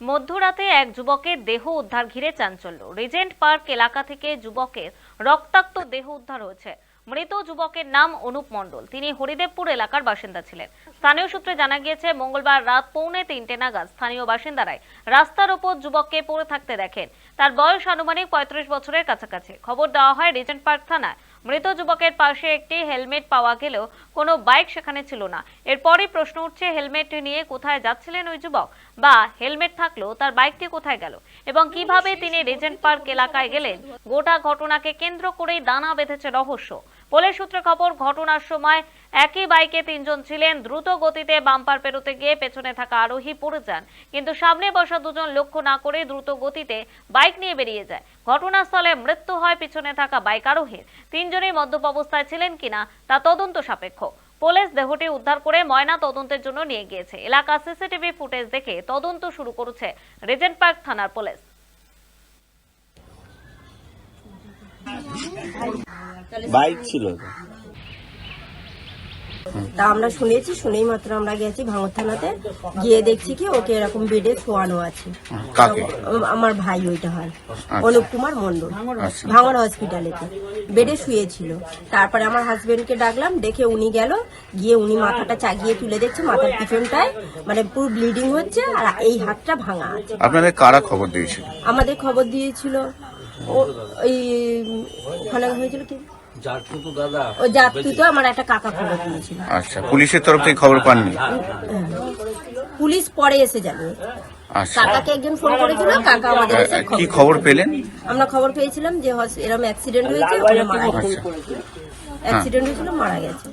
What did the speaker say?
মধ্যরাতে এক যুবকের দেহ উদ্ধার ঘিরে চাঞ্চল্য। রিজেন্ট পার্ক এলাকা থেকে যুবকের রক্তাক্ত দেহ উদ্ধার হয়েছে। মৃত যুবকের নাম অনুপ মণ্ডল। তিনি হরিদেবপুর এলাকার বাসিন্দা ছিলেন। স্থানীয় সূত্রে জানা গিয়েছে, মঙ্গলবার রাত পৌনে তিনটে নাগাদ স্থানীয় বাসিন্দারাই রাস্তার ওপর যুবককে পড়ে থাকতে দেখেন। তার বয়স আনুমানিক পঁয়ত্রিশ বছরের কাছাকাছি। খবর দেওয়া হয় রিজেন্ট পার্ক থানায়। মৃত যুবকের পাশে একটি হেলমেট পাওয়া গেলেও কোনো বাইক সেখানে ছিল না। এরপরই প্রশ্ন উঠছে, হেলমেট নিয়ে কোথায় যাচ্ছিলেন ওই যুবক? বা হেলমেট থাকলেও তার বাইকটি কোথায় গেল? এবং কীভাবে তিনি রেজেন্ট পার্ক এলাকায় গেলেন? গোটা ঘটনাকে কেন্দ্র করেই দানা বেঁধেছে রহস্য। পুলিশ সূত্রে খবর, ঘটনার সময় একই বাইকে তিনজন ছিলেন। দ্রুত গতিতে বাম্পার পেরোতে গিয়ে পেছনে থাকা আরোহী পড়ে যান। কিন্তু সামনে বসা দুজন লক্ষ্য না করে দ্রুত গতিতে বাইক নিয়ে বেরিয়ে যায়। ঘটনাস্থলে মৃত্যু হয় পিছনে থাকা বাইক আরোহীর। তিনজনই মদ্যপ অবস্থায় ছিলেন কিনা তা তদন্ত সাপেক্ষ। পুলিশ দেহটি উদ্ধার করে ময়না তদন্তের জন্য নিয়ে গিয়েছে। এলাকা সিসিটিভি ফুটেজ দেখে তদন্ত শুরু করেছে রেজেন্ট পার্ক থানার পুলিশ। বাইক ছিল তো। আমরা শুনেছি শুনেই মাত্র আমরা গেছি ভাঙর থানাতে। গিয়ে দেখছি কি ওকে এরকম বেডে শোয়ানো আছে। কাকে? আমার ভাই ওইটা হয়। অনুপ কুমার মন্ডল আচ্ছা। ভাঙর হসপিটালেতে বেডে শুয়েছিল। তারপরে আমার হাজবেন্ডকে ডাকলাম দেখে উনি গেল। গিয়ে উনি মাথাটা চাগিয়ে তুলে দেখছে মাথার পিছনটায় মানে পুরো ব্লিডিং হচ্ছে আর এই হাতটা ভাঙা আছে। আপনাদের কারা খবর দিয়েছিল? আমাদের খবর দিয়েছিল ওই ওখানে হয়েছিল কি? ওই যাত্রী তো আমার একটা কাকা খবর দিয়েছিল। আচ্ছা পুলিশের তরফ থেকে খবর পাননি? পুলিশ পরে এসে জানিয়ে আচ্ছা। কাকাকে একজন ফোন করেছিল কাকা আমাদের এসে কি খবর পেলেন? আমরা খবর পেয়েছিলাম যে এরকম অ্যাক্সিডেন্ট হয়েছে আচ্ছা। অ্যাক্সিডেন্ট হয়েছিল মারা গেছে।